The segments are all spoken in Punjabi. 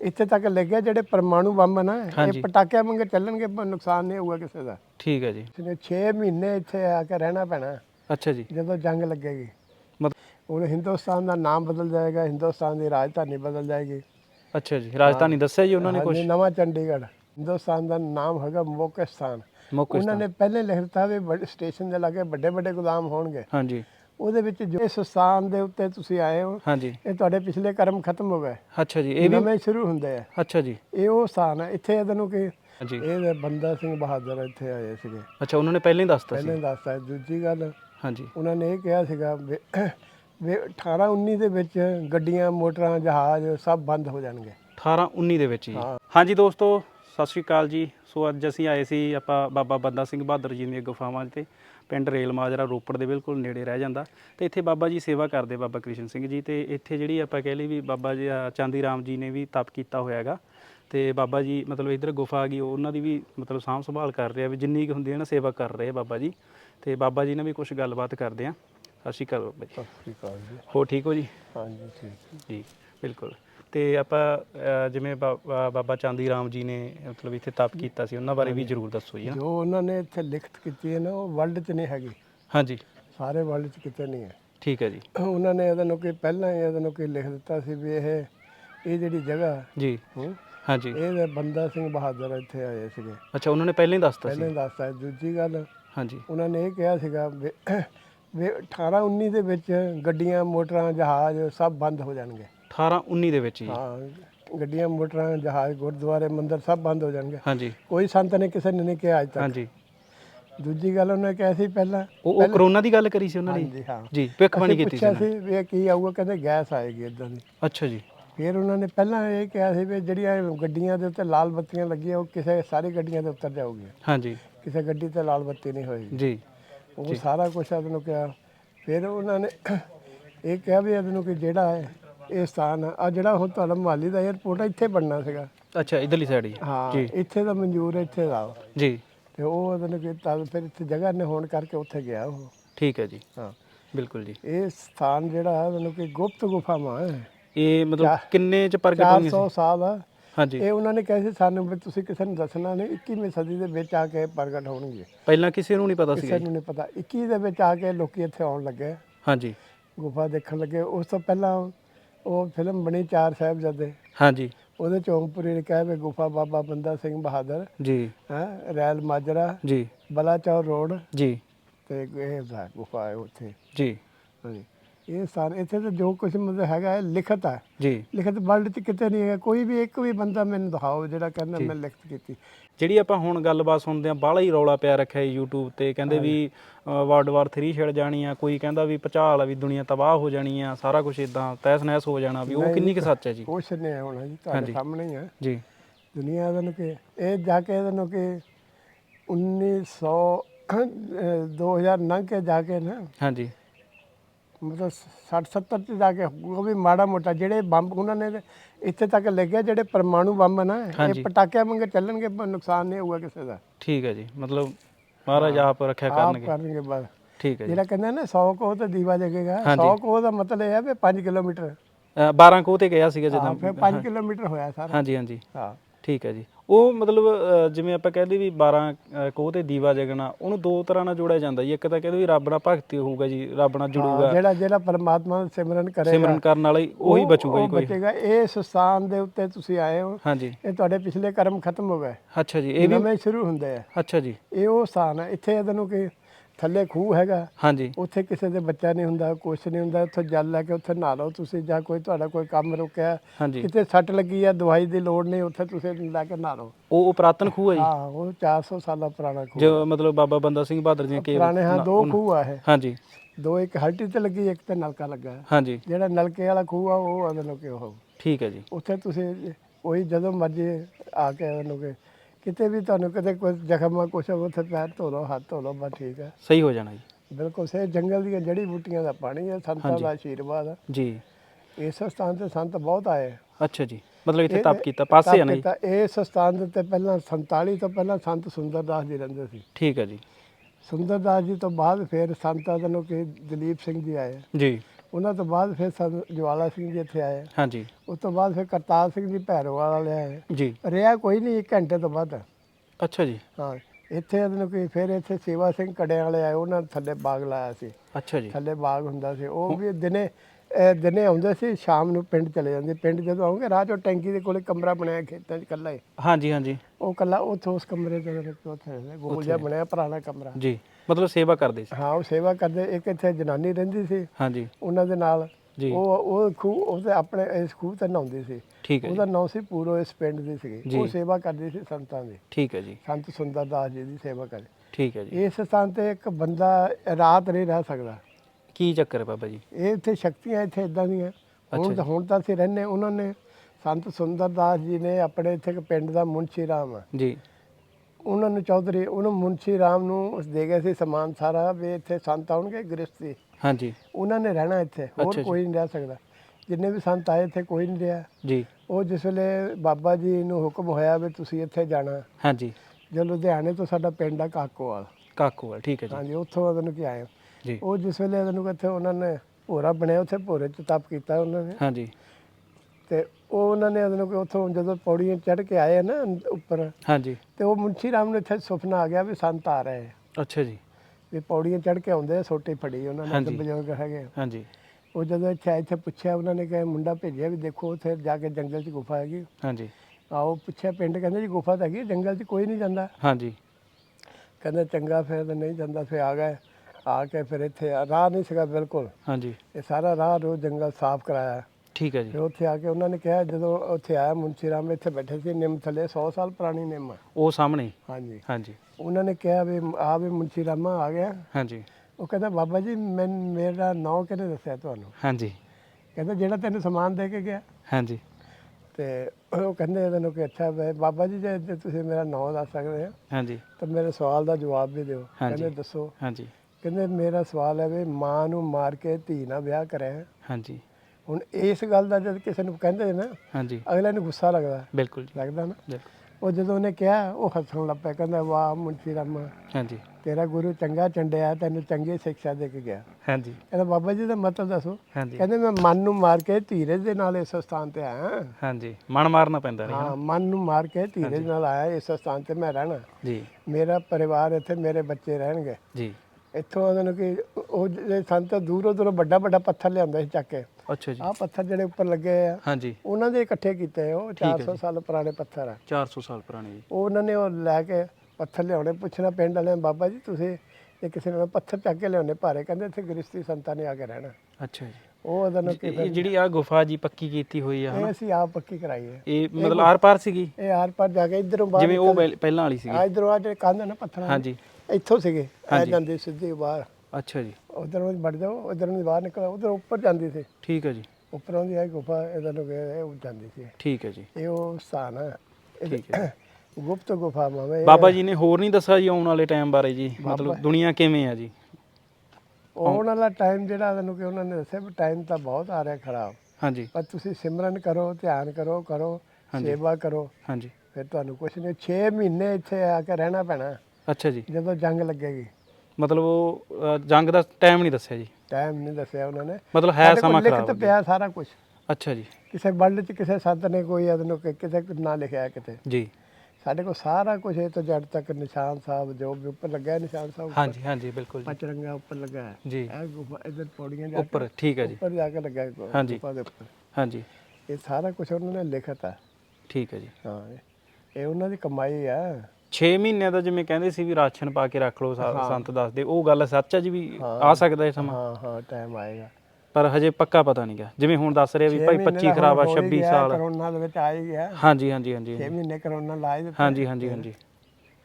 ਇੱਥੇ ਤੱਕ ਲੱਗਿਆ ਜਿਹੜੇ ਪਰਮਾਣੂ ਬੰਬ ਨਾ। ਇਹ ਪਟਾਕਿਆਂ ਵਾਂਗ ਚੱਲਣਗੇ ਪਰ ਨੁਕਸਾਨ ਨਹੀਂ ਹੋਊਗਾ ਕਿਸੇ ਦਾ। ਠੀਕ ਹੈ ਜੀ। ਇਸਨੇ 6 ਮਹੀਨੇ ਇੱਥੇ ਆ ਕੇ ਰਹਿਣਾ ਪੈਣਾ। ਅੱਛਾ ਜੀ। ਜਦੋਂ ਜੰਗ ਲੱਗੇਗੀ। ਹੁਣ ਹਿੰਦੁਸਤਾਨ ਦਾ ਨਾਮ ਬਦਲ ਜਾਏਗਾ ਹਿੰਦੁਸਤਾਨ ਦੀ ਰਾਜਧਾਨੀ ਬਦਲ ਜਾਏਗੀ। ਅੱਛਾ ਜੀ। ਰਾਜਧਾਨੀ ਦੱਸਿਆ ਜੀ ਉਹਨਾਂ ਨੇ ਕੁਝ ਨਵਾਂ ਚੰਡੀਗੜ੍ਹ। ਹਿੰਦੁਸਤਾਨ ਦਾ ਨਾਮ ਹੈਗਾ ਮੋਕਸਤਾਨ ਮੌਕੇ ਉਹਨਾਂ ਨੇ ਪਹਿਲੇ ਲਿਖ ਦਿੱਤਾ ਵੀ ਸਟੇਸ਼ਨ ਦੇ ਲਾਗੇ ਵੱਡੇ ਵੱਡੇ ਗੁਦਾਮ ਹੋਣਗੇ। ਹਾਂਜੀ। ਉਹਦੇ ਵਿੱਚ ਜੋ ਇਸ ਸਥਾਨ ਦੇ ਉੱਤੇ ਤੁਸੀਂ ਆਏ ਹੋ ਹਾਂਜੀ। ਇਹ ਤੁਹਾਡੇ ਪਿਛਲੇ ਕਰਮ ਖਤਮ ਹੋ ਗਏ। ਅੱਛਾ ਜੀ ਇਹ ਵੀ ਨਵੇਂ ਸ਼ੁਰੂ ਹੁੰਦੇ ਆ। ਅੱਛਾ ਜੀ। ਇਹ ਉਹ ਸਥਾਨ ਹੈ ਇੱਥੇ ਇਹਦੇ ਨੂੰ ਕਿ ਇਹ ਬੰਦਾ ਸਿੰਘ ਬਹਾਦਰ ਇੱਥੇ ਆਏ ਸੀਗੇ। ਅੱਛਾ ਉਹਨਾਂ ਨੇ ਪਹਿਲਾਂ ਹੀ ਦੱਸਤਾ ਪਹਿਲੇ ਸੀ ਦੱਸਤਾ ਹੈ। ਦੂਜੀ ਗੱਲ ਹਾਂਜੀ। ਉਹਨਾਂ ਨੇ ਇਹ ਕਿਹਾ ਸੀਗਾ ਵੀ ਵੀ 18 19 ਦੇ ਵਿੱਚ ਗੱਡੀਆਂ ਮੋਟਰਾਂ ਜਹਾਜ਼ ਸਭ ਬੰਦ ਹੋ ਜਾਣਗੇ। 18 19 ਦੇ ਵਿੱਚ ਜੀ ਹਾਂ। ਹਾਂਜੀ ਦੋਸਤੋ ਸਤਿ ਸ਼੍ਰੀ ਅਕਾਲ ਜੀ। ਸੋ ਅੱਜ ਅਸੀਂ ਆਏ ਸੀ ਆਪਾਂ ਬਾਬਾ ਬੰਦਾ ਸਿੰਘ ਬਹਾਦਰ ਜੀ ਦੀਆਂ ਗੁਫਾਵਾਂ ਤੇ। ਪਿੰਡ ਰੇਲ ਮਾਜਰਾ ਰੋਪੜ ਦੇ ਬਿਲਕੁਲ ਨੇੜੇ ਰਹਿ ਜਾਂਦਾ। ਤੇ ਇੱਥੇ ਬਾਬਾ ਜੀ ਸੇਵਾ ਕਰਦੇ ਬਾਬਾ ਕ੍ਰਿਸ਼ਨ ਸਿੰਘ ਜੀ ਤੇ ਇੱਥੇ ਜਿਹੜੀ ਆਪਾਂ ਕਹਿ ਲਈ ਵੀ ਬਾਬਾ ਜੀ ਚਾਂਦੀ ਰਾਮ ਜੀ ਨੇ ਵੀ ਤਪ ਕੀਤਾ ਹੋਇਆ ਹੈਗਾ। ਤੇ ਬਾਬਾ ਜੀ ਮਤਲਬ ਇਧਰ ਗੁਫਾ ਆ ਗਈ ਉਹਨਾਂ ਦੀ ਵੀ ਮਤਲਬ ਸਾਂਭ ਸੰਭਾਲ ਕਰ ਰਹੇ ਵੀ ਜਿੰਨੀ ਕੁ ਹੁੰਦੀ ਹੈ ਨਾ ਸੇਵਾ ਕਰ ਰਹੇ ਬਾਬਾ ਜੀ। ਤੇ ਬਾਬਾ ਜੀ ਨਾਲ ਵੀ ਕੁਝ ਗੱਲਬਾਤ ਕਰਦੇ ਆ ਸਤਿ ਸ਼੍ਰੀ ਅਕਾਲ ਬਾਬਾ ਜੀ। ਸਤਿ ਸ੍ਰੀ ਅਕਾਲ ਜੀ। ਹੋ ਠੀਕ ਹੋ ਜੀ? ਹਾਂਜੀ ਠੀਕ। ਜੀ ਬਿਲਕੁਲ। ਤੇ ਆਪਾਂ ਅ, ਜਿਵੇਂ ਬਾ- ਬਾਬਾ ਚਾਂਦੀ ਰਾਮ ਜੀ ਨੇ ਮਤਲਬ ਇੱਥੇ ਤਪ ਕੀਤਾ ਸੀ ਉਹਨਾਂ ਬਾਰੇ ਵੀ ਜ਼ਰੂਰ ਦੱਸੋ ਜੀ ਜੋ ਉਹਨਾਂ ਨੇ ਇੱਥੇ ਲਿਖਤ ਕੀਤੀ ਹੈ ਨਾ ਉਹ ਵਰਲਡ 'ਚ ਨਹੀਂ ਹੈਗੀ। ਹਾਂਜੀ। ਸਾਰੇ ਵਰਲਡ 'ਚ ਕਿਤੇ ਨਹੀਂ ਹੈ। ਠੀਕ ਹੈ ਜੀ। ਉਹਨਾਂ ਨੇ ਇਹਦੇ ਨੂੰ ਕਿ ਪਹਿਲਾਂ ਹੀ ਇਹਦੇ ਨੂੰ ਕਿ ਲਿਖ ਦਿੱਤਾ ਸੀ ਵੀ ਇਹ ਇਹ ਜਿਹੜੀ ਜਗ੍ਹਾ ਜੀ। ਹੂੰ, ਹਾਂਜੀ। ਇਹ ਬੰਦਾ ਸਿੰਘ ਬਹਾਦਰ ਇੱਥੇ ਆਏ ਸੀਗੇ। ਅੱਛਾ ਉਹਨਾਂ ਨੇ ਪਹਿਲਾਂ ਹੀ ਦੱਸਤਾ ਪਹਿਲੇ ਸੀ ਦੱਸਤਾ ਹੈ। ਦੂਜੀ ਗੱਲ ਹਾਂਜੀ। ਉਹਨਾਂ ਨੇ ਇਹ ਕਿਹਾ ਸੀਗਾ ਵੀ ਵੀ 18 19 ਦੇ ਵਿੱਚ ਗੱਡੀਆਂ ਮੋਟਰਾਂ ਜਹਾਜ਼ ਸਭ ਬੰਦ ਹੋ ਜਾਣਗੇ। 18 19 ਦੇ ਵਿੱਚ ਜੀ। ਹਾਂ ਗੱਡੀਆਂ ਮੋਟਰਾਂ ਜਹਾਜ਼ ਗੁਰਦੁਆਰੇ ਮੰਦਿਰ ਸਭ ਬੰਦ ਹੋ ਜਾਣਗੇ। ਹਾਂਜੀ। ਕੋਈ ਸੰਤ ਨੇ ਕਿਸੇ ਨੇ ਨਹੀਂ ਕਿਹਾ ਅੱਜ ਤੱਕ। ਹਾਂਜੀ। ਦੂਜੀ ਗੱਲ ਉਹਨੇ ਕਿਹਾ ਸੀ ਪਹਿਲਾਂ ਉਹ ਕਰੋਨਾ ਦੀ ਗੱਲ ਕਰੀ ਸੀ ਉਹਨਾਂ ਨੇ। ਹਾਂਜੀ ਹਾਂ। ਜੀ ਭਿੱਖਬਾਣੀ ਅਸੀਂ ਕੀਤੀ ਸੀ ਪੁੱਛਿਆ। ਸੀ ਵੀ ਕੀ ਆਊਗਾ ਕਹਿੰਦੇ ਗੈਸ ਆਏਗੀ ਇਦਾਂ ਦੀ। ਅੱਛਾ ਜੀ। ਫਿਰ ਉਹਨਾਂ ਨੇ ਪਹਿਲਾਂ ਇਹ ਕਿਹਾ ਸੀ ਵੀ ਜਿਹੜੀਆਂ ਗੱਡੀਆਂ ਦੇ ਉੱਤੇ ਲਾਲ ਬੱਤੀਆਂ ਲੱਗੀਆਂ ਉਹ ਕਿਸੇ ਸਾਰੀ ਗੱਡੀਆਂ ਦੇ ਉੱਤਰ ਜਾਊਗੀਆਂ। ਹਾਂਜੀ। ਕਿਸੇ ਗੱਡੀ ਤੇ ਲਾਲ ਬੱਤੀ ਨਹੀਂ ਹੋਏਗੀ। ਜੀ। ਉਹ ਸਾਰਾ ਕੁਝ ਉਹਨੂੰ ਕਿਹਾ। ਫਿਰ ਉਹਨਾਂ ਨੇ ਇਹ ਕਿਹਾ ਵੀ ਇਹਨੂੰ ਕਿ ਜਿਹੜਾ ਹੈ ਇਹ ਸਥਾਨ ਆ। ਜਿਹੜਾ ਹੁਣ ਤੁਹਾਡਾ ਮੁਹਾਲੀ ਦਾ 에ਅਰਪੋਰਟ ਇੱਥੇ ਬਣਨਾ ਸੀਗਾ। ਅੱਛਾ ਇਧਰਲੀ ਸਾਈਡ ਜੀ ਹਾਂ ਜੀ। ਇੱਥੇ ਦਾ ਮਨਜ਼ੂਰ ਹੈ, ਇੱਥੇ ਦਾ। ਜੀ। ਤੇ ਉਹ ਉਹਨੂੰ ਕੀਤਾ ਫਿਰ ਇੱਥੇ ਜਗ੍ਹਾ ਨੇ ਹੋਣ ਕਰਕੇ ਉੱਥੇ ਗਿਆ ਉਹ। ਠੀਕ ਹੈ ਜੀ। ਹਾਂ। ਬਿਲਕੁਲ ਜੀ। ਇਹ ਸਥਾਨ ਜਿਹੜਾ ਹੈ ਮੈਨੂੰ ਕਿ ਗੁਪਤ ਗੁਫਾਵਾਂ ਹੈ। ਇਹ ਮਤਲਬ ਕਿੰਨੇ ਚ ਪ੍ਰਗਟ ਹੋਈਆਂ 400 ਸੀ ਸਾਲ ਆ। ਹਾਂਜੀ। ਇਹ ਉਹਨਾਂ ਨੇ ਕਿਹਾ ਸੀ ਸਾਨੂੰ ਵੀ ਤੁਸੀਂ ਕਿਸੇ ਨੂੰ ਦੱਸਣਾ ਨਹੀਂ 21ਵੀਂ ਸਦੀ ਦੇ ਵਿੱਚ ਆ ਕੇ ਪ੍ਰਗਟ ਹੋਣਗੇ। ਪਹਿਲਾਂ ਕਿਸੇ ਨੂੰ ਨਹੀਂ ਪਤਾ ਸੀ। ਕਿਸੇ ਨੂੰ ਨਹੀਂ ਪਤਾ। 21 ਦੇ ਵਿੱਚ ਆ ਕੇ ਲੋਕੀ ਇੱਥੇ ਆਉਣ ਲੱਗੇ। ਹਾਂਜੀ। ਗੁਫਾ ਦੇਖਣ ਲੱਗੇ। ਉਸ ਤੋਂ ਪਹਿਲਾਂ ਉਹ ਫਿਲਮ ਬਣੀ ਚਾਰ ਸਾਹਿਬਜ਼ਾਦੇ। ਹਾਂਜੀ। ਉਹਦੇ ਚ ਓਮਪੁਰੀ ਨੇ ਕਿਹਾ ਵੀ ਗੁਫਾ ਬਾਬਾ ਬੰਦਾ ਸਿੰਘ ਬਹਾਦਰ। ਜੀ। ਹੈ ਰੈਲ ਮਾਜਰਾ ਜੀ। ਬਲਾਚੌਰ ਰੋਡ। ਜੀ। ਤੇ ਇਹ ਗੁਫਾ ਹੈ ਉੱਥੇ। ਜੀ। ਹਾਂਜੀ। ਇਹ ਸਾਰੇ ਇੱਥੇ ਤਾਂ ਜੋ ਕੁਝ ਮਤਲਬ ਹੈਗਾ ਹੈ ਲਿਖਤ ਹੈ। ਜੀ। ਲਿਖਤ ਵਰਲਡ ਚ ਕਿਤੇ ਨਹੀਂ ਹੈਗਾ ਕੋਈ ਵੀ ਇੱਕ ਵੀ ਬੰਦਾ ਮੈਨੂੰ ਦਿਖਾਓ ਜਿਹੜਾ ਕਹਿੰਦਾ ਮੈਂ ਲਿਖਤ ਕੀਤੀ। ਜਿਹੜੀ ਆਪਾਂ ਹੁਣ ਗੱਲਬਾਤ ਸੁਣਦੇ ਆ ਬਾਹਲਾ ਹੀ ਰੌਲਾ ਪਿਆ ਰੱਖਿਆ ਹੈ YouTube ਤੇ ਕਹਿੰਦੇ ਵੀ ਵਰਲਡ ਵਾਰ 3 ਛਿੜ ਜਾਣੀ ਆ ਕੋਈ ਕਹਿੰਦਾ ਵੀ ਭਚਾਲ ਆ ਵੀ ਦੁਨੀਆ ਤਬਾਹ ਹੋ ਜਾਣੀ ਆ ਸਾਰਾ ਕੁਝ ਇਦਾਂ ਤਹਿਸ ਨਹਿਸ ਹੋ ਜਾਣਾ ਵੀ ਉਹ ਕਿੰਨੀ ਕੁ ਸੱਚ ਹੈ ਜੀ? ਕੁਛ ਨਹੀਂ ਹੋਣਾ ਜੀ ਤੁਹਾਡੇ ਸਾਹਮਣੇ ਹੀ ਹੈ। ਜੀ। ਦੁਨੀਆ ਦਾ ਨੂੰ ਕਿ ਇਹ ਜਾ ਕੇ ਇਹਦੇ ਨੂੰ ਕਿ 1900 ਅਹ 2000 ਲੰਘ ਕੇ ਜਾ ਕੇ ਨਾ ਹਾਂਜੀ। ਮਤਲਬ 60 70 ਚ ਜਾ ਕੇ ਉਹ ਵੀ ਮਾੜਾ ਮੋਟਾ ਜਿਹੜੇ ਬੰਬ ਉਹਨਾਂ ਨੇ ਇੱਥੇ ਤੱਕ ਲੱਗਿਆ ਜਿਹੜੇ ਪਰਮਾਣੂ ਬੰਬ ਨਾ ਹਾਂਜੀ। ਇਹ ਪਟਾਕਿਆਂ ਵਾਂਗ ਚੱਲਣਗੇ ਪਰ ਨੁਕਸਾਨ ਨਹੀਂ ਹੋਊਗਾ ਕਿਸੇ ਦਾ। ਠੀਕ ਹੈ ਜੀ ਮਤਲਬ ਮਹਾਰਾਜ ਆਪ ਰੱਖਿਆ ਆਪ ਕਰਨਗੇ। ਕਰਨਗੇ ਬਸ। ਠੀਕ ਹੈ ਜਿਹੜਾ ਕਹਿੰਦਾ ਨਾ 100 ਕੋ ਤੇ ਦੀਵਾ ਜਗੇਗਾ ਹਾਂਜੀ। 100 ਕੋ ਦਾ ਮਤਲਬ ਇਹ ਹੈ ਵੀ 5 ਕਿਲੋਮੀਟਰ। ਅ, 12 ਕੋਹ ਤੇ ਗਿਆ ਸੀਗਾ ਜਦੋਂ ਫਿਰ 5 ਕਿਲੋਮੀਟਰ ਹੋਇਆ ਸਾਰਾ। ਹਾਂਜੀ ਹਾਂਜੀ। ਹਾਂ। ਠੀਕ ਹੈ ਜੀ। ਉਹ ਮਤਲਬ ਅ, ਜਿਵੇਂ ਆਪਾਂ ਕਹਿੰਦੇ ਵੀ 12 ਅ, ਕੋਹ ਤੇ ਦੀਵਾ ਜਗਣਾ ਉਹਨੂੰ ਦੋ ਤਰ੍ਹਾਂ ਨਾਲ ਜੋੜਿਆ ਜਾਂਦਾ ਜੀ। ਇੱਕ ਤਾਂ ਕਹਿੰਦੇ ਵੀ ਰੱਬ ਨਾਲ ਭਗਤੀ ਹੋਊਗਾ ਜੀ ਰੱਬ ਨਾਲ ਜੁੜੂਗਾ। ਜਿਹੜਾ ਜਿਹੜਾ ਪਰਮਾਤਮਾ ਦਾ ਸਿਮਰਨ ਕਰੇਗਾ ਸਿਮਰਨ ਕਰਨ ਵਾਲਾ ਹੀ ਉਹੀ ਉਹ- ਬਚੂਗਾ ਜੀ ਉਹ ਕੋਈ। ਬਚੇਗਾ। ਇਸ ਸਥਾਨ ਦੇ ਉੱਤੇ ਤੁਸੀਂ ਆਏ ਹੋ ਹਾਂਜੀ ਇਹ ਤੁਹਾਡੇ ਪਿਛਲੇ ਕਰਮ ਖਤਮ ਹੋ ਗਏ। ਅੱਛਾ ਜੀ ਇਹ ਵੀ ਨਵੇਂ ਸ਼ੁਰੂ ਹੁੰਦੇ ਆ। ਅੱਛਾ ਜੀ। ਇਹ ਉਹ ਸਥਾਨ ਹੈ। ਇੱਥੇ ਇਹਦੇ ਨੂੰ ਕਿ ਥੱਲੇ ਖੂਹ ਹੈਗਾ। ਹਾਂਜੀ। ਉੱਥੇ ਕਿਸੇ ਦੇ ਬੱਚਾ ਨਹੀਂ ਹੁੰਦਾ ਕੁਛ ਨਹੀਂ ਹੁੰਦਾ। ਉੱਥੇ ਜਲ ਲੈ ਕੇ ਉੱਥੇ ਨਹਾ ਲਓ ਤੁਸੀਂ ਜਾਂ ਕੋਈ ਤੁਹਾਡਾ ਕੋਈ ਕੰਮ ਰੁਕਿਆ। ਹਾਂਜੀ। ਕਿਤੇ ਸੱਟ ਲੱਗੀ ਆ ਦਵਾਈ ਦੀ ਲੋੜ ਨਹੀਂ ਉੱਥੇ ਤੁਸੀਂ ਲੈ ਕੇ ਨਹਾ ਲਓ। ਉਹ ਉਹ ਪੁਰਾਤਨ ਖੂਹ ਹੈ ਜੀ? ਹਾਂ ਉਹ 400 ਸਾਲਾ ਪੁਰਾਣਾ ਖੂਹ ਜੋ ਮਤਲਬ ਬਾਬਾ ਬੰਦਾ ਸਿੰਘ ਬਹਾਦਰ ਦੀਆਂ ਕੇਵ ਪੁਰਾਣੇ ਹਾਂ ਦੋ ਖੂਹ ਆ ਇਹ। ਹਾਂਜੀ। ਦੋ ਇੱਕ ਹਲਟੀ ਤੇ ਲੱਗੀ ਇੱਕ ਤੇ ਨਲਕਾ ਲੱਗਾ। ਹੈ। ਹਾਂਜੀ। ਜਿਹੜਾ ਨਲਕੇ ਵਾਲਾ ਖੂਹ ਆ ਉਹ ਉਹਦੇ ਨੂੰ ਕਿ ਉਹ ਠੀਕ ਹੈ ਜੀ। ਉੱਥੇ ਤੁਸੀਂ ਉਹੀ ਜਦੋਂ ਮਰਜ਼ੀ ਆ ਕੇ ਉਹਨੂੰ ਕਿ ਕਿਤੇ ਵੀ ਤੁਹਾਨੂੰ ਕਿਤੇ ਕੋਈ ਜ਼ਖਮ ਆ ਕੁਛ ਹੋਵੇ ਉੱਥੇ ਪੈਰ ਧੋ ਲਓ ਹੱਥ ਧੋ ਲਓ ਬਸ ਠੀਕ ਹੈ ਸਹੀ ਹੋ ਜਾਣਾ ਜੀ। ਬਿਲਕੁਲ ਸੇ ਜੰਗਲ ਦੀਆਂ ਜੜੀ ਬੂਟੀਆਂ ਦਾ ਪਾਣੀ ਹੈ ਸੰਤਾਂ ਦਾ ਆਸ਼ੀਰਵਾਦ ਆ। ਜੀ। ਇਸ ਸਥਾਨ ਤੇ ਸੰਤ ਬਹੁਤ ਆਏ ਅੱਛਾ ਜੀ ਮਤਲਬ ਇੱਥੇ ਤਪ ਕੀਤਾ ਪਾਸੇ ਆ ਨਾ ਜੀ? ਤਾਂ ਇਸ ਸਥਾਨ ਦੇ ਉੱਤੇ ਪਹਿਲਾਂ 47 ਤੋਂ ਪਹਿਲਾਂ ਸੰਤ ਸੁੰਦਰਦਾਸ ਜੀ ਰਹਿੰਦੇ ਸੀ। ਠੀਕ ਹੈ ਜੀ। ਸੁੰਦਰਦਾਸ ਜੀ ਤੋਂ ਬਾਅਦ ਫਿਰ ਸੰਤਾਂ ਦੇ ਨੂੰ ਕਿ ਦਲੀਪ ਸਿੰਘ ਜੀ ਆਏ ਜੀ। ਉਹਨਾਂ ਤੋਂ ਬਾਅਦ ਫਿਰ ਸੰਤ ਜਵਾਲਾ ਸਿੰਘ ਜੀ ਇੱਥੇ ਆਏ। ਹਾਂਜੀ। ਉਸ ਤੋਂ ਬਾਅਦ ਫਿਰ ਕਰਤਾਰ ਸਿੰਘ ਜੀ ਭੈਰੋਵਾਲ ਵਾਲੇ ਆਏ। ਜੀ। ਰਿਹਾ ਕੋਈ ਨਹੀਂ ਇੱਕ ਘੰਟੇ ਤੋਂ ਬਾਅਦ ਅੱਛਾ ਜੀ। ਹਾਂ ਇੱਥੇ ਇਹਨੂੰ ਕੋਈ ਫਿਰ ਇੱਥੇ ਸੇਵਾ ਸਿੰਘ ਕੜਿਆਂ ਵਾਲੇ ਆਏ ਉਹਨਾਂ ਥੱਲੇ ਬਾਗ ਲਾਇਆ ਸੀ। ਅੱਛਾ ਜੀ। ਥੱਲੇ ਬਾਗ ਹੁੰਦਾ ਸੀ। ਉਹ ਵੀ ਦਿਨੇ ਦਿਨੇ ਆਉਂਦੇ ਸੀ ਸ਼ਾਮ ਨੂੰ ਪਿੰਡ ਚਲੇ ਜਾਂਦੇ। ਪਿੰਡ ਜਦੋਂ ਆਉਂਗੇ ਰਾਹ ਚੋਂ ਟੈਂਕੀ ਦੇ ਕੋਲੇ ਕਮਰਾ ਬਣਾਇਆ ਖੇਤਾਂ 'ਚ ਇਕੱਲਾ ਹੀ ਹਾਂਜੀ ਹਾਂਜੀ। ਉਹ ਇਕੱਲਾ ਉੱਥੋਂ ਉਸ ਕਮਰੇ ਦੇ ਵਿੱਚ ਉੱਥੇ ਗੋਲ ਜਿਹਾ ਬਣਿਆ ਪੁਰਾਣਾ ਕਮਰਾ। ਜੀ। ਮਤਲਬ ਸੇਵਾ ਕਰਦੇ ਸੀ। ਹਾਂ ਉਹ ਸੇਵਾ ਕਰਦੇ। ਇੱਕ ਇੱਥੇ ਜਨਾਨੀ ਰਹਿੰਦੀ ਸੀ। ਹਾਂਜੀ। ਉਹਨਾਂ ਦੇ ਨਾਲ ਜੀ। ਉਹ ਉਹ ਖੂਹ ਉਹਦੇ ਆਪਣੇ ਇਸ ਖੂਹ ਤੇ ਨਹਾਉਂਦੀ ਸੀ। ਠੀਕ ਹੈ ਉਹਦਾ ਨਾਂ ਸੀ ਪੂਰੋ ਇਸ ਪਿੰਡ ਦੀ ਸੀਗੀ। ਉਹ ਸੇਵਾ ਕਰਦੀ ਸੀ ਸੰਤਾਂ ਦੀ। ਠੀਕ ਹੈ ਜੀ। ਸੰਤ ਸੁੰਦਰ ਦਾਸ ਜੀ ਦੀ ਸੇਵਾ ਕਰਦੀ। ਠੀਕ ਹੈ ਜੀ। ਇਸ ਸਥਾਨ ਤੇ ਇੱਕ ਬੰਦਾ ਰਾਤ ਨਹੀਂ ਰਹਿ ਸਕਦਾ। ਕੀ ਚੱਕਰ ਹੈ ਬਾਬਾ ਜੀ? ਇਹ ਇੱਥੇ ਸ਼ਕਤੀਆਂ ਇੱਥੇ ਇਦਾਂ ਦੀਆਂ। ਹੁਣ ਹੁਣ ਤਾਂ ਅਸੀਂ ਰਹਿੰਦੇ ਉਹਨਾਂ ਨੇ ਸੰਤ ਸੁੰਦਰ ਦਾਸ ਜੀ ਨੇ ਆਪਣੇ ਇੱਥੇ ਇੱਕ ਪਿੰਡ ਦਾ ਮੁੰਸ਼ੀ ਰਾਮ ਜੀ। ਉਹਨਾਂ ਨੂੰ ਚੌਧਰੀ ਉਹਨੂੰ ਮੁੰਸ਼ੀ ਰਾਮ ਨੂੰ ਉਸ ਦੇ ਗਏ ਸੀ ਸਮਾਨ ਸਾਰਾ ਵੀ ਇੱਥੇ ਸੰਤ ਆਉਣਗੇ ਗ੍ਰਸਤੀ ਹਾਂਜੀ। ਉਹਨਾਂ ਨੇ ਰਹਿਣਾ ਇੱਥੇ ਹੋਰ। ਕੋਈ ਨਹੀਂ ਰਹਿ ਸਕਦਾ। ਜਿੰਨੇ ਵੀ ਸੰਤ ਆਏ ਇੱਥੇ ਕੋਈ ਨਹੀਂ ਰਿਹਾ। ਜੀ। ਉਹ ਜਿਸ ਵੇਲੇ ਬਾਬਾ ਜੀ ਨੂੰ ਹੁਕਮ ਹੋਇਆ ਵੀ ਤੁਸੀਂ ਇੱਥੇ ਜਾਣਾ। ਹਾਂਜੀ। ਜੋ ਲੁਧਿਆਣੇ ਤੋਂ ਸਾਡਾ ਪਿੰਡ ਆ ਕਾਕੋਵਾਲ। ਕਾਕੂਵਾਲ ਠੀਕ ਹੈ ਜੀ। ਹਾਂਜੀ ਉੱਥੋਂ ਉਹਨੂੰ ਕੀ ਆਏ ਜੀ। ਉਹ ਜਿਸ ਵੇਲੇ ਉਹਨੂੰ ਇੱਥੇ ਉਹਨਾਂ ਨੇ ਭੋਰਾ ਬਣਿਆ ਉੱਥੇ ਭੋਰੇ 'ਚ ਤਪ ਕੀਤਾ ਉਹਨਾਂ ਨੇ। ਹਾਂਜੀ। ਤੇ ਉਹ ਉਹਨਾਂ ਨੇ ਉਹਨੂੰ ਉੱਥੋਂ ਜਦੋਂ ਪੌੜੀਆਂ ਚੜ੍ਹ ਕੇ ਆਏ ਨਾ ਉੱਪਰ ਹਾਂਜੀ। ਤੇ ਉਹ ਮੁੰਸ਼ੀ ਰਾਮ ਨੂੰ ਇੱਥੇ ਸੁਪਨਾ ਆ ਗਿਆ ਵੀ ਸੰਤ ਆ ਰਹੇ ਆ। ਅੱਛਾ ਜੀ। ਵੀ ਪੌੜੀਆਂ ਚੜ੍ਹ ਕੇ ਆਉਂਦੇ ਆ ਸੋਟੀ ਫੜੀ ਉਹਨਾਂ ਨੇ ਤੇ। ਬਜ਼ੁਰਗ ਹੈਗੇ ਆ। ਹਾਂਜੀ। ਉਹ ਜਦੋਂ ਇੱਥੇ ਆਏ ਇੱਥੇ ਪੁੱਛਿਆ ਉਹਨਾਂ ਨੇ ਕਿ ਮੁੰਡਾ ਭੇਜਿਆ ਵੀ ਦੇਖੋ ਉੱਥੇ ਜਾ ਕੇ ਜੰਗਲ 'ਚ ਗੁਫਾ ਹੈਗੀ। ਹਾਂਜੀ। ਆਓ ਪੁੱਛਿਆ ਪਿੰਡ ਕਹਿੰਦੇ ਜੀ ਗੁਫਾ ਤਾਂ ਹੈਗੀ ਜੰਗਲ 'ਚ ਕੋਈ ਨਹੀਂ ਜਾਂਦਾ। ਹਾਂਜੀ। ਕਹਿੰਦੇ ਚੰਗਾ ਫਿਰ ਤਾਂ ਨਹੀਂ ਜਾਂਦਾ ਫਿਰ ਆ ਗਏ। ਆ ਕੇ ਫਿਰ ਇੱਥੇ ਆ- ਰਾਹ ਨਹੀਂ ਸੀਗਾ ਬਿਲਕੁਲ। ਹਾਂਜੀ। ਇਹ ਸਾਰਾ ਰਾਹ ਰੋ ਜੰਗਲ ਸਾਫ਼ ਕਰਾਇਆ। ਠੀਕ ਹੈ ਜੀ। ਫਿਰ ਉੱਥੇ ਆ ਕੇ ਉਹਨਾਂ ਨੇ ਕਿਹਾ ਜਦੋਂ ਉੱਥੇ ਆਇਆ ਮੁੰਸ਼ੀ ਰਾਮ ਇੱਥੇ ਬੈਠੇ ਸੀ ਨਿੰਮ ਥੱਲੇ 100 ਸਾਲ ਪੁਰਾਣੀ ਨਿੰਮ ਆ। ਉਹ ਸਾਹਮਣੇ? ਹਾਂਜੀ। ਹਾਂਜੀ। ਉਹਨਾਂ ਨੇ ਕਿਹਾ ਵੀ ਆ ਵੀ ਮੁੰਸ਼ੀ ਰਾਮਾ ਆ ਗਿਆ। ਹਾਂਜੀ। ਉਹ ਕਹਿੰਦਾ ਬਾਬਾ ਜੀ ਮੈਂ ਮੇਰਾ ਨਾਂ ਕਿਹਨੇ ਦੱਸਿਆ ਤੁਹਾਨੂੰ? ਹਾਂਜੀ। ਕਹਿੰਦਾ ਜਿਹੜਾ ਤੈਨੂੰ ਸਮਾਨ ਦੇ ਕੇ ਗਿਆ। ਹਾਂਜੀ। ਤੇ ਉਹ ਕਹਿੰਦੇ ਇਹਨਾਂ ਨੂੰ ਕਿ ਅੱਛਾ ਵੀ ਬਾਬਾ ਜੀ ਜੇ ਤੁਸੀਂ ਮੇਰਾ ਨਾਂ ਦੱਸ ਸਕਦੇ ਹੋ ਹਾਂਜੀ। ਤਾਂ ਮੇਰੇ ਸਵਾਲ ਦਾ ਜਵਾਬ ਵੀ ਦਿਓ। ਕਹਿੰਦੇ ਦੱਸੋ। ਹਾਂਜੀ। ਕਹਿੰਦੇ ਮੇਰਾ ਸਵਾਲ ਹੈ ਵੀ ਮਾਂ ਨੂੰ ਮਾਰ ਕੇ ਧੀ ਨਾਲ ਵਿਆਹ ਕਰਿਆ। ਹਾਂਜੀ। ਹੁਣ ਇਸ ਗੱਲ ਦਾ ਜਦ ਕਿਸੇ ਨੂੰ ਕਹਿੰਦੇ ਨਾ ਹਾਂਜੀ। ਅਗਲੇ ਨੂੰ ਗੁੱਸਾ ਲੱਗਦਾ। ਬਿਲਕੁਲ ਜੀ। ਲੱਗਦਾ ਨਾ। ਬਿਲਕੁਲ। ਉਹ ਜਦੋਂ ਉਹਨੇ ਕਿਹਾ ਉਹ ਹੱਸਣ ਲੱਗ ਪਿਆ ਕਹਿੰਦਾ ਵਾਹ ਮੁੰਸ਼ੀ ਰਾਮਾ ਹਾਂਜੀ। ਤੇਰਾ ਗੁਰੂ ਚੰਗਾ ਚੰਡਿਆ ਤੈਨੂੰ ਚੰਗੀ ਸਿੱਖਿਆ ਦੇ ਕੇ ਗਿਆ। ਹਾਂਜੀ। ਕਹਿੰਦਾ ਬਾਬਾ ਜੀ ਦਾ ਮਤਲਬ ਦੱਸੋ। ਹਾਂਜੀ। ਕਹਿੰਦੇ ਮੈਂ ਮਨ ਨੂੰ ਮਾਰ ਕੇ ਧੀਰਜ ਦੇ ਨਾਲ ਇਸ ਸਥਾਨ ਤੇ ਆਇਆ ਹਾਂਜੀ। ਮਨ ਮਾਰਨਾ ਪੈਂਦਾ ਨਹੀਂ ਹਾਂ ਮਨ ਨੂੰ ਮਾਰ ਕੇ ਧੀਰਜ ਨਾਲ ਆਇਆ ਇਸ ਸਥਾਨ ਤੇ ਮੈਂ ਰਹਿਣਾ। ਜੀ। ਮੇਰਾ ਪਰਿਵਾਰ ਇੱਥੇ ਮੇਰੇ ਬੱਚੇ ਰਹਿਣਗੇ। ਜੀ। ਇੱਥੋਂ ਉਹਨਾਂ ਨੂੰ ਕਿ ਉਹ ਜਿਹੜੇ ਸੰਤ ਦੂਰੋਂ ਦੂਰੋਂ ਵੱਡਾ ਵੱਡਾ ਪੱਥਰ ਲਿਆਉਂਦਾ ਸੀ ਚੱਕ ਕੇ। ਅੱਛਾ ਜੀ। ਆਹ ਪੱਥਰ ਜਿਹੜੇ ਉੱਪਰ ਲੱਗੇ ਆ ਹਾਂਜੀ। ਉਹਨਾਂ ਦੇ ਇਕੱਠੇ ਕੀਤੇ ਉਹ ਹੈ 400 ਸਾਲ ਪੁਰਾਣੇ ਪੱਥਰ ਆ। 400 ਸਾਲ ਪੁਰਾਣੀ ਜੀ। ਉਹ ਉਹਨਾਂ ਨੇ ਉਹ ਲੈ ਕੇ ਪੱਥਰ ਲਿਆਉਣੇ ਪੁੱਛਣਾ ਪਿੰਡ ਵਾਲਿਆਂ ਬਾਬਾ ਜੀ ਤੁਸੀਂ ਇਹ ਕਿਸੇ ਨੇ ਪੱਥਰ ਚੱਕ ਕੇ ਲਿਆਉਣੇ ਭਾਰੇ ਕਹਿੰਦੇ ਇੱਥੇ ਗ੍ਰਸਤੀ ਸੰਤਾਂ ਨੇ ਆ ਕੇ ਰਹਿਣਾ। ਅੱਛਾ ਜੀ। ਉਹ ਉਹਨਾਂ ਨੂੰ ਕਿ ਇਹ ਜਿਹੜੀ ਆ ਗੁਫਾ ਜੀ ਪੱਕੀ ਕੀਤੀ ਹੋਈ ਆ ਇਹ ਅਸੀਂ ਆਪ ਪੱਕੀ ਕਰਾਈ ਹੈ ਇਹ ਮਤਲਬ ਆਰ ਪਾਰ ਸੀਗੀ? ਇਹ ਆਰ ਪਾਰ ਜਾ ਕੇ ਇਧਰੋਂ ਬਾਹਰ ਜਿਵੇਂ ਉਹ ਪਹਿ- ਪਹਿਲਾਂ ਵਾਲੀ ਸੀਗੀ। ਆ ਇਧਰੋਂ ਆ ਜਿਹੜੇ ਕੰਧ ਨਾ ਪੱਥਰਾਂ ਹਾਂਜੀ। ਇੱਥੋਂ ਸੀਗੇ ਆ। ਜਾਂਦੇ ਸਿੱਧੇ ਬਾਹਰ। ਅੱਛਾ ਜੀ। ਉਧਰੋਂ ਵੜ ਜਾਓ ਉਧਰ ਨੂੰ ਬਾਹਰ ਨਿਕਲ ਉਧਰ ਉੱਪਰ ਜਾਂਦੀ ਸੀ। ਠੀਕ ਹੈ ਜੀ। ਉੱਪਰੋਂ ਦੀ ਇਹ ਗੁਫਾ ਨੂੰ ਗਏ ਇਹ ਜਾਂਦੀ ਸੀ। ਠੀਕ ਹੈ ਜੀ। ਇਹ ਉਹ ਸਥਾਨ ਹੈ। ਠੀਕ ਹੈ ਗੁਪਤ ਗੁਫਾ ਮਾਵੇ ਬਾਬਾ ਜੀ ਨੇ ਹੋਰ ਨਹੀਂ ਦੱਸਿਆ ਜੀ ਆਉਣ ਵਾਲੇ ਟਾਈਮ ਬਾਰੇ ਜੀ? ਮਤਲਬ ਦੁਨੀਆ ਕਿਵੇਂ ਆ ਜੀ? ਆਉਣ ਵਾਲਾ ਟਾਈਮ ਜਿਹੜਾ ਤੁਹਾਨੂੰ ਕਿ ਉਹਨਾਂ ਨੇ ਦੱਸਿਆ ਵੀ ਟਾਈਮ ਤਾਂ ਬਹੁਤ ਆ ਰਿਹਾ ਖਰਾਬ। ਹਾਂਜੀ। ਪਰ ਤੁਸੀਂ ਸਿਮਰਨ ਕਰੋ ਧਿਆਨ ਕਰੋ ਕਰੋ। ਸੇਵਾ ਕਰੋ। ਹਾਂਜੀ। ਫਿਰ ਤੁਹਾਨੂੰ ਕੁਝ ਨਹੀਂ 6 ਮਹੀਨੇ ਇੱਥੇ ਆ ਕੇ ਰਹਿਣਾ ਪੈਣਾ। ਅੱਛਾ ਜੀ। ਜਦੋਂ ਜੰਗ ਲੱਗੇਗੀ। ਮਤਲਬ ਉਹ ਅ, ਜੰਗ ਦਾ ਟਾਈਮ ਨਹੀਂ ਦੱਸਿਆ ਜੀ। ਟਾਈਮ ਨਹੀਂ ਦੱਸਿਆ ਉਹਨਾਂ ਨੇ। ਮਤਲਬ ਹੈ ਸਾਡੇ ਕੋਲ ਸਮਾਂ ਲਿਖਤ ਖਰਾਬ ਅੱਗੇ। ਪਿਆ ਸਾਰਾ ਕੁਝ ਅੱਛਾ ਜੀ। ਕਿਸੇ ਵਰਲਡ 'ਚ ਕਿਸੇ ਸੰਤ ਨੇ ਕੋਈ ਇਹਨੂੰ ਕਿ- ਕਿਸੇ ਨਾ ਲਿਖਿਆ ਹੈ ਕਿਤੇ। ਜੀ। ਸਾਡੇ ਕੋਲ ਸਾਰਾ ਕੁਝ ਇਹ ਤੋਂ ਜੜ ਤੱਕ ਨਿਸ਼ਾਨ ਸਾਹਿਬ ਜੋ ਵੀ ਉੱਪਰ ਲੱਗਾ ਹੈ ਨਿਸ਼ਾਨ ਸਾਹਿਬ ਉੱਪਰ, ਹਾਂਜੀ ਹਾਂਜੀ ਬਿਲਕੁਲ ਜੀ। ਪਚਰੰਗਾ ਉੱਪਰ ਲੱਗਾ ਹੈ। ਜੀ। ਇਹ ਗੁਫਾ ਇਧਰ ਪੌੜੀਆਂ ਜਾ ਉੱਪਰ ਠੀਕ ਹੈ ਜੀ। ਉੱਪਰ ਜਾ ਕੇ ਲੱਗਾ ਹੈ ਗੁ- ਹਾਂਜੀ। ਗੁਫਾ ਦੇ ਉੱਪਰ। ਹਾਂਜੀ। ਇਹ ਸਾਰਾ ਕੁਝ ਉਹਨਾਂ ਨੇ ਲਿਖਤਾ ਠੀਕ ਹੈ ਜੀ। ਹਾਂ ਇਹ- ਉਹਨਾਂ ਦੀ ਕਮਾਈ ਆ। 6 ਮਹੀਨਿਆਂ ਦਾ ਜਿਵੇਂ ਕਹਿੰਦੇ ਸੀ ਵੀ ਰਾਸ਼ਨ ਪਾ ਕੇ ਰੱਖ ਲਓ ਸਾ- ਹਾਂ। ਸੰਤ ਦੱਸਦੇ ਉਹ ਗੱਲ ਸੱਚ ਹੈ ਜੀ ਵੀ ਹਾਂ। ਆ ਸਕਦਾ ਹੈ ਸਮਾਂ। ਹਾਂ ਹਾਂ ਟਾਈਮ ਆਏਗਾ। ਪਰ ਹਜੇ ਪੱਕਾ ਪਤਾ ਨਹੀਂ ਗਾ ਜਿਵੇਂ ਹੁਣ ਦੱਸ ਰਿਹਾ ਵੀ ਭਾਈ ਮਹੀਨੇ 25 ਦਾ ਖਰਾਬ ਆ ਹੁਣ ਹੋ ਹੀ 26 ਗਿਆ, ਸਾਲ। ਕਰੋਨਾ ਦੇ ਵਿੱਚ ਆ ਹੀ ਗਿਆ। ਹਾਂਜੀ ਹਾਂਜੀ ਹਾਂਜੀ 6 ਮਹੀਨੇ ਕਰੋਨਾ ਲਾਏ ਦਿੱਤੇ। ਹਾਂਜੀ ਹਾਂਜੀ ਹਾਂਜੀ।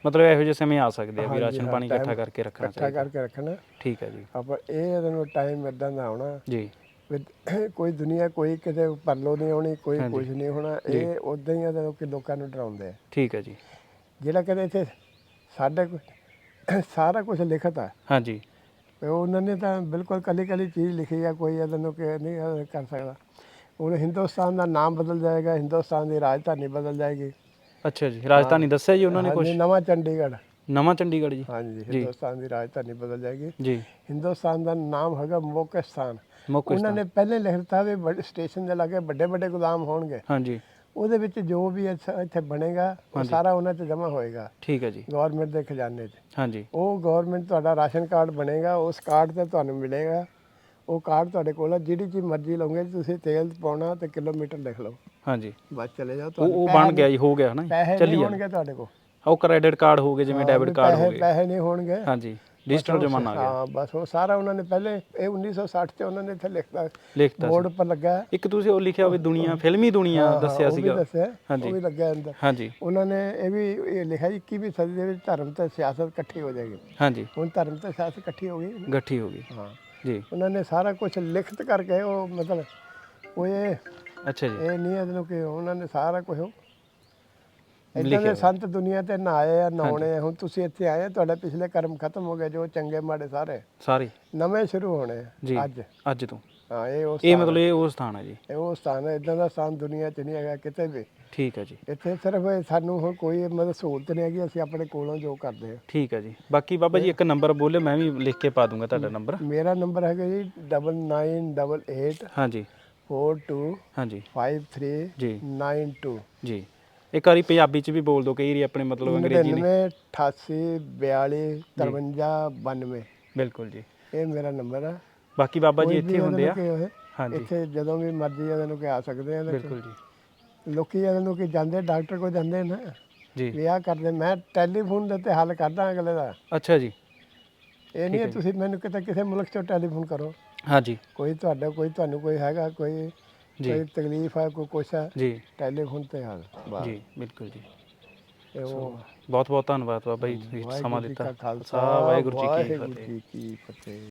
ਮਤਲਬ ਇਹੋ ਜਿਹੇ ਸਮੇਂ ਆ ਸਕਦੇ ਆ ਵੀ ਹਾਂਜੀ, ਰਾਸ਼ਨ ਹਾਂ, ਪਾਣੀ time ਇਕੱਠਾ ਕਰਕੇ ਰੱਖਣਾ ਇਕੱਠਾ ਚਾਹੀਦਾ। ਕਰਕੇ ਰੱਖਣਾ। ਠੀਕ ਹੈ ਜੀ। ਆਪਾਂ ਇਹ ਇਹਨੂੰ ਟਾਈਮ ਇਦਾਂ ਦਾ ਆਉਣਾ ਜੀ। ਵੀ ਕੋਈ ਦੁਨੀਆ ਕੋਈ ਕਿਤੇ ਪਰਲੋ ਨਹੀਂ ਆਉਣੀ ਕੋਈ। ਕੁਝ ਨਹੀਂ ਹੋਣਾ। ਇਹ ਉਦਾਂ ਹੀ ਆ ਜਦੋਂ ਕਿ ਲੋਕਾਂ ਨੂੰ ਡਰਾਉਂਦੇ ਆ। ਠੀਕ ਹੈ ਜੀ। ਜਿਹੜਾ ਕਹਿੰਦੇ ਇੱਥੇ ਸਾਡੇ ਕੋਲ ਸਾਰਾ ਕੁਝ ਲਿਖਤ ਆ। ਹਾਂਜੀ। ਤੇ ਉਹਨਾਂ ਨੇ ਤਾਂ ਬਿਲਕੁਲ ਕੱਲੀ ਕੱਲੀ ਚੀਜ਼ ਲਿਖੀ ਆ ਕੋਈ ਇਹਦੇ ਨੂੰ ਕਿ ਨਹੀਂ ਇਹ ਕਰ ਸਕਦਾ। ਹੁਣ ਹਿੰਦੁਸਤਾਨ ਦਾ ਨਾਮ ਬਦਲ ਜਾਏਗਾ ਹਿੰਦੁਸਤਾਨ ਦੀ ਰਾਜਧਾਨੀ ਬਦਲ ਜਾਏਗੀ। ਅੱਛਾ ਜੀ ਰਾਜਧਾਨੀ ਦੱਸਿਆ ਜੀ ਉਹਨਾਂ ਨੇ ਕੁਝ ਹਾਂਜੀ, ਨਵਾਂ ਚੰਡੀਗੜ੍ਹ। ਨਵਾਂ ਚੰਡੀਗੜ੍ਹ ਜੀ। ਹਾਂਜੀ ਹਿੰਦੁਸਤਾਨ ਦੀ ਰਾਜਧਾਨੀ ਬਦਲ ਜਾਏਗੀ। ਜੀ। ਹਿੰਦੁਸਤਾਨ ਦਾ ਨਾਮ ਹੈਗਾ ਮੋਕਸਤਾਨ ਉਹਨਾਂ ਨੇ ਪਹਿਲੇ ਲਿਖ ਦਿੱਤਾ ਵੀ ਵੱਡੇ ਸਟੇਸ਼ਨ ਦੇ ਲਾਗੇ ਵੱਡੇ ਵੱਡੇ ਗੁਦਾਮ ਹੋਣਗੇ। ਹਾਂਜੀ। ਉਹਦੇ ਵਿੱਚ ਜੋ ਵੀ ਇੱਥੇ ਇੱਥੇ ਬਣੇਗਾ ਉਹ। ਸਾਰਾ ਉਹਨਾਂ 'ਚ ਜਮ੍ਹਾਂ ਹੋਏਗਾ। ਠੀਕ ਹੈ ਜੀ। ਗਵਰਨਮੈਂਟ ਦੇ ਖਜ਼ਾਨੇ 'ਚ। ਹਾਂਜੀ। ਉਹ ਗਵਰਨਮੈਂਟ ਤੁਹਾਡਾ ਰਾਸ਼ਨ ਕਾਰਡ ਬਣੇਗਾ ਉਸ ਕਾਰਡ ਤੇ ਤੁਹਾਨੂੰ ਮਿਲੇਗਾ। ਉਹ ਕਾਰਡ ਤੁਹਾਡੇ ਕੋਲ ਜਿਹੜੀ ਚੀਜ਼ ਮਰਜ਼ੀ ਲਓਗੇ ਤੁਸੀਂ ਤੇਲ ਪਾਉਣਾ ਤੇ ਕਿਲੋਮੀਟਰ ਲਿਖ ਲਓ। ਹਾਂਜੀ। ਬਸ ਚਲੇ ਜਾਓ ਉਹ ਉਹ ਬਣ ਗਿਆ ਜੀ ਹੋ ਗਿਆ ਨਾ ਪੈਸੇ ਚੱਲੀ ਨਹੀਂ ਜਾ ਹੋਣਗੇ ਤੁਹਾਡੇ ਕੋਲ। ਉਹ ਕ੍ਰੈਡਿਟ ਕਾਰਡ ਹੋ ਗਏ ਜਿਵੇਂ ਡੈਬਿਟ ਕਾਰਡ ਹੋ ਪੈਸੇ ਗਏ। ਪੈਸੇ ਨਹੀਂ ਹੋਣਗੇ। ਹਾਂਜੀ। ਉਹ- ਜ਼ਮਾਨਾ ਆ ਗਿਆ। ਹਾਂ ਬਸ ਉਹ ਸਾਰਾ ਉਹਨਾਂ ਨੇ ਪਹਿਲੇ ਇਹ 1960 ਚ ਉਹਨਾਂ ਨੇ ਇੱਥੇ ਲਿਖਤਾ ਬੋਰਡ ਉੱਪਰ ਲੱਗਾ ਹੈ। ਇੱਕ ਤੁਸੀਂ ਉਹ ਲਿਖਿਆ ਹੋਵੇ ਦੁਨੀਆ ਫਿਲਮੀ ਦੁਨੀਆ ਹਾਂ, ਦੱਸਿਆ ਉਹ ਵੀ ਸੀਗਾ। ਦੱਸਿਆ ਹਾਂਜੀ। ਉਹ ਵੀ ਲੱਗਿਆ ਅੰਦਰ। ਹਾਂਜੀ। ਉਹਨਾਂ ਨੇ ਇਹ ਵੀ ਇਹ ਲਿਖਿਆ ਜੀ 21ਵੀਂ ਸਦੀ ਦੇ ਵਿੱਚ ਧਰਮ ਤੇ ਸਿਆਸਤ ਇਕੱਠੀ ਹੋ ਜਾਏਗੀ। ਹਾਂਜੀ। ਹੁਣ ਧਰਮ ਤੇ ਸਿਆਸਤ ਇਕੱਠੀ ਹੋ ਗਈ। ਗੱਠੀ ਹੋ ਗਈ। ਹਾਂ। ਜੀ। ਉਹਨਾਂ ਨੇ ਸਾਰਾ ਕੁਝ ਲਿਖਤ ਕਰਕੇ ਉਹ ਮਤਲਬ ਉਹ ਇਹ ਅੱਛਾ ਜੀ। ਇਹ ਨਹੀਂ ਇਹਨੂੰ ਕਿ ਉਹਨਾਂ ਨੇ ਸਾਰਾ ਕੁਝ ਇਦਾਂ ਦੇ। ਸੰਤ ਦੁਨੀਆ ਤੇ ਨਾ ਆਏ ਆ ਨਾਉਣੇ ਆ। ਹੁਣ ਤੁਸੀਂ ਇੱਥੇ ਆਏ ਆ, ਤੁਹਾਡੇ ਪਿਛਲੇ ਕਰਮ ਖਤਮ ਹੋ ਗਏ ਜੋ ਚੰਗੇ ਮਾੜੇ ਸਾਰੇ। ਸਾਰੇ। ਨਵੇਂ ਸ਼ੁਰੂ ਹੋਣੇ ਆ ਜੀ ਅੱਜ। ਅੱਜ ਤੋਂ। ਹਾਂ ਇਹ ਉਸ ਇਹ ਮਤਲਬ ਇਹ ਉਹ ਸਥਾਨ ਹੈ ਜੀ। ਇਹ ਉਹ ਸਥਾਨ ਹੈ ਇਦਾਂ ਦਾ ਸਥਾਨ ਦੁਨੀਆ 'ਚ ਨਹੀਂ ਹੈਗਾ ਕਿਤੇ ਵੀ। ਠੀਕ ਹੈ ਜੀ। ਇੱਥੇ ਸਿਰਫ ਇਹ ਸਾਨੂੰ ਹੁਣ ਕੋਈ ਮਤਲਬ ਸਹੂਲਤ ਨਹੀਂ ਹੈਗੀ ਅਸੀਂ ਆਪਣੇ ਕੋਲੋਂ ਜੋ ਕਰਦੇ ਹਾਂ ਠੀਕ ਹੈ ਜੀ। ਬਾਕੀ ਬਾਬਾ ਜੀ ਇੱਕ ਨੰਬਰ ਬੋਲਿਓ ਮੈਂ ਵੀ ਲਿਖ ਕੇ ਪਾ ਦੂੰਗਾ ਤੁਹਾਡਾ ਨੰਬਰ। ਮੇਰਾ ਨੰਬਰ ਹੈਗਾ ਜੀ 9988 ਹਾਂਜੀ। 42 ਹਾਂਜੀ। 53 ਜੀ। 92 ਜੀ। ਇੱਕ ਵਾਰੀ ਪੰਜਾਬੀ ਚ ਵੀ ਬੋਲ ਦਿਓ ਕਈ ਵਾਰੀ ਆਪਣੇ ਮਤਲਬ ਅੰਗਰੇਜ਼ੀ ਨੇ। 99 88 42 53 92 ਬਿਲਕੁਲ ਜੀ। ਇਹ ਮੇਰਾ ਨੰਬਰ ਹੈ ਬਾਕੀ ਬਾਬਾ ਜੀ ਕੋਈ ਇੱਥੇ ਵੀ ਹੁੰਦੇ ਆ। ਇਹਦੇ ਨਾਲ ਕਿ ਹੋਏ, ਹਾਂਜੀ। ਇੱਥੇ ਜਦੋਂ ਵੀ ਮਰਜ਼ੀ ਇਹਨਾਂ ਨੂੰ ਕਿ ਆ ਸਕਦੇ ਆ ਬਿਲਕੁਲ ਜੀ। ਲੋਕੀ ਇਹਨਾਂ ਨੂੰ ਕਿ ਜਾਂਦੇ ਡਾਕਟਰ ਕੋਲ ਜਾਂਦੇ ਨਾ। ਜੀ। ਵਿਆਹ ਕਰਦੇ ਮੈਂ ਟੈਲੀਫੋਨ ਦੇ ਉੱਤੇ ਹੱਲ ਕਰਦਾ ਅਗਲੇ ਦਾ। ਅੱਛਾ ਜੀ। ਇਹ ਨਹੀਂ ਤੁਸੀਂ ਮੈਨੂੰ ਕਿਤੇ ਕਿਸੇ ਮੁਲਕ ਚੋਂ ਟੈਲੀਫੋਨ ਕਰੋ। ਹਾਂਜੀ। ਕੋਈ ਤੁਹਾਡਾ ਕੋਈ ਤੁਹਾਨੂੰ ਕੋਈ ਹੈਗਾ ਕੋਈ ਜੀ। ਕੋਈ ਤਕਲੀਫ ਹੈ ਕੋਈ ਕੁਛ ਹੈ ਜੀ। ਟੈਲੀਫੋਨ ਤੇ ਹੱਲ ਬਸ। ਜੀ ਬਿਲਕੁਲ ਜੀ। ਇਹ ਉਹ ਬਹੁਤ ਬਹੁਤ ਧੰਨਵਾਦ ਬਾਬਾ ਜੀ ਤੁਸੀਂ ਸਮਾਂ ਜੀ ਦਿੱਤਾ। ਕਾ ਖਾਲਸਾ ਵਾਹਿਗੁਰੂ ਜੀ ਕੀ ਵਾਹਿਗੁਰੂ ਫਤਿਹ। ਜੀ ਕੀ ਫਤਿਹ।